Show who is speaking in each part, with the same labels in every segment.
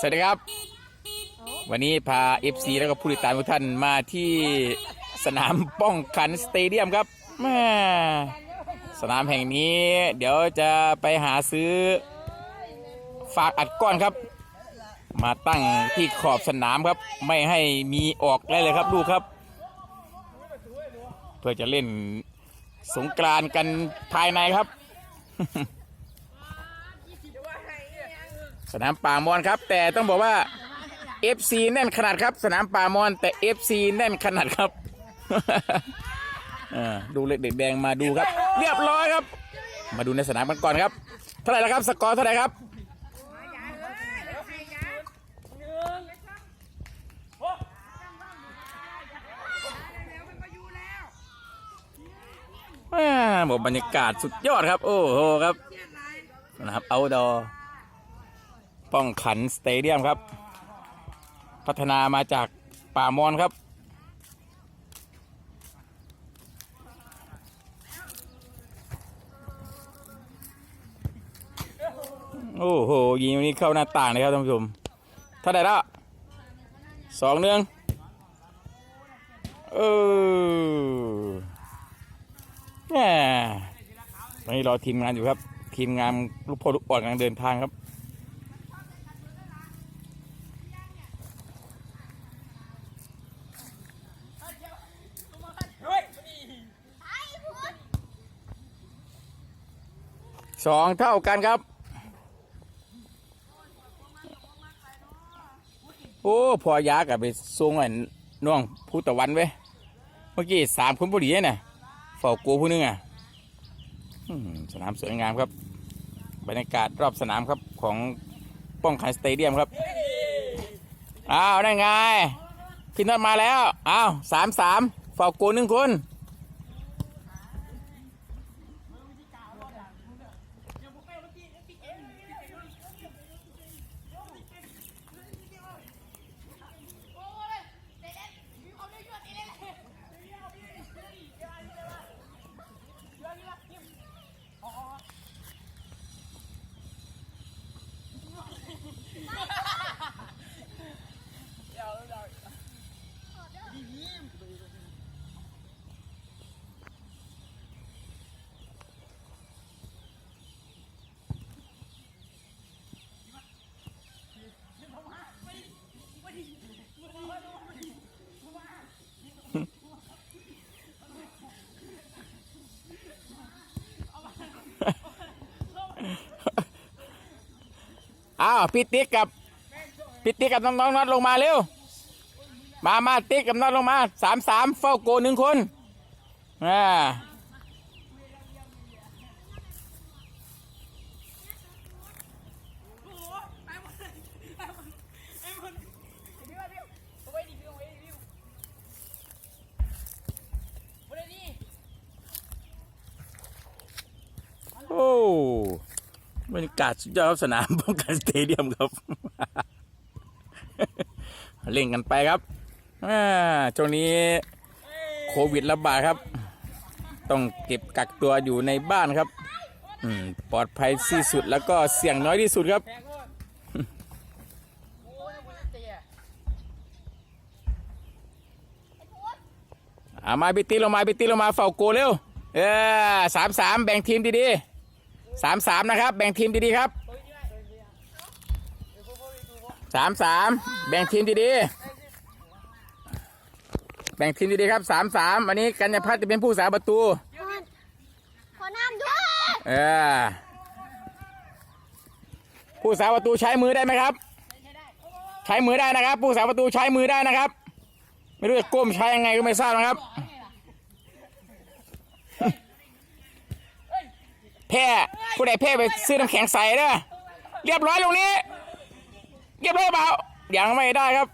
Speaker 1: สวัสดีครับ วันนี้พา FC แล้วก็ผู้ติดตามทุกท่านมาที่สนามป้องกันสเตเดียมครับแม่สนามแห่งนี้ เดี๋ยวจะไปหาซื้อฝากอัดก้อนครับ มาตั้งที่ขอบสนามครับ ไม่ให้มีออกได้เลยครับดูครับ เพื่อจะเล่นสงกรานกันภายในครับ สนามป่ามอนครับ แต่ต้องบอกว่า FC แน่นขนาดครับ สนามป่ามอนแต่ FC แน่นขนาดครับ อ่าดูเล็กเด็กแดงมาดูครับ เรียบร้อยครับ มาดูในสนามกันก่อนครับ เท่าไหร่แล้วครับ สกอร์เท่าไหร่ครับอ่าบอกบรรยากาศสุดยอดครับ โอ้โหครับนะครับเอาดอ ป้องขันสเตเดียมครับ พัฒนามาจากป่ามอนครับ โอ้โหยิงวันนี้เข้าหน้าต่างเลยครับท่านผู้ชมเท่าไหร่แล้วสองหนึ่งเออแหมตอนนี้รอทีมงานอยู่ครับ ทีมงานลูกพ่อลูกอ่อนกำลังเดินทางครับ สองเท่ากันครับ โอ้พอยากับไปส่งไอ้น้องผู้ตะวันไว้ยเมื่อกี้สามคนพอดีเนี่ยเฝ้ากูผู้หนึงอะสนามสวยงามครับ บรรยากาศรอบสนามครับของป้องกันสเตเดียมครับ อ้าวได้ไงพี่น็อตมาแล้ว อ้าวสามสามเฝ้ากูหนึ่งคน พี่ติ๊กกับพี่ติ๊กกับน้องน้องน็อตลงมาเร็ว มามาติ๊กกับน็อตลงมาสามสามเฝ้าโกหนึ่งคนอ่าโอ้ บรรยากาศสุดยอดสนามป้องกันสเตเดียมครับ เล่นกันไปครับช่วงนี้โควิดระบาดครับ ต้องเก็บกักตัวอยู่ในบ้านครับปลอดภัยที่สุดแล้วก็เสี่ยงน้อยที่สุดครับอามาบิตีลงมาบิตีลงมาเฝ้าโกเร็ว เออสามสามแบ่งทีมดีๆ สามสามนะครับ แบ่งทีมดีๆครับสามสามแบ่งทีมดีๆแบ่งทีมดีๆครับสามสามวันนี้กัญญาพัฒน์จะเป็นผู้สาประตู
Speaker 2: ขอน้ำด้วย
Speaker 1: เออผู้สาประตูใช้มือได้ไหมครับ ใช้มือได้นะครับ ผู้สาประตูใช้มือได้นะครับ ไม่รู้จะก้มใช้ยังไงก็ไม่ทราบนะครับ แพ้ผู้ใดแพ้ไปซื้อน้ำแข็งใส่เด้อเรียบร้อยตรงนี้ เรียบร้อยเปล่ายังไม่ได้ครับ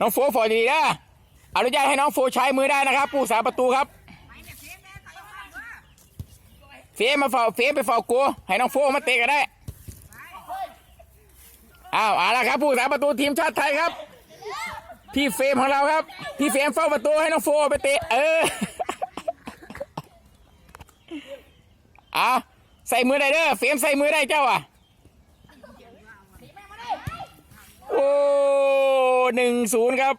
Speaker 2: น้
Speaker 1: องโฟฟอดีนะอนุญาตให้น้องโฟใช้มือได้นะครับผู้สาประตูครับ เฟมาเฝ้าเฟไปเฝ้ากูให้น้องโฟมาเตะก็ได้อ้าวเอาละครับผู้สาประตูทีมชาติไทยครับ พี่เฟมของเราครับ พี่เฟมเฝ้าประตูให้น้องโฟไปเตะเออเอาใส่มือได้เด้อเฟมใส่มือได้เจ้าอะโอ้หนึ่งศูนย์ครับ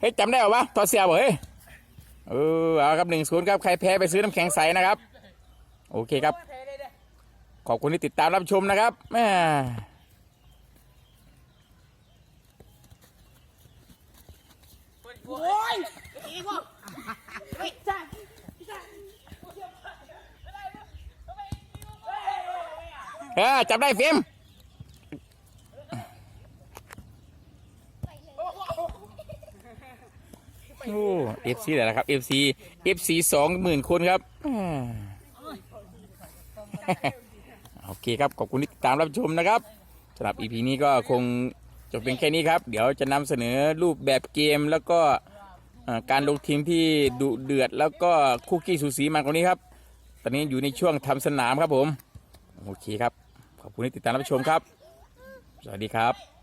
Speaker 1: เฮ้ยจำได้หรอวะทอดเสียบ่เฮ้ย เออเอาครับหนึ่งศูนย์ครับใครแพ้ไปซื้อน้ำแข็งใสนะครับ โอเคครับ ขอบคุณที่ติดตามรับชมนะครับแม่
Speaker 2: โอ้ยอีกว่ะเฮ้ยจ้า
Speaker 1: เออจับได้เฟรมโอ้ เอฟซีอะไรครับเอฟซีเอฟซีสองหมื่นคนครับโอเคครับ ขอบคุณที่ติดตามรับชมนะครับสำหรับอีพีนี้ก็คงจบเพียงแค่นี้ครับ เดี๋ยวจะนำเสนอรูปแบบเกมแล้วก็การลงทีมที่ดุเดือด แล้วก็คุกกี้สูสีมากกว่านี้ครับ ตอนนี้อยู่ในช่วงทำสนามครับผม โอเคครับ ขอบคุณที่ติดตามรับชมครับ สวัสดีครับ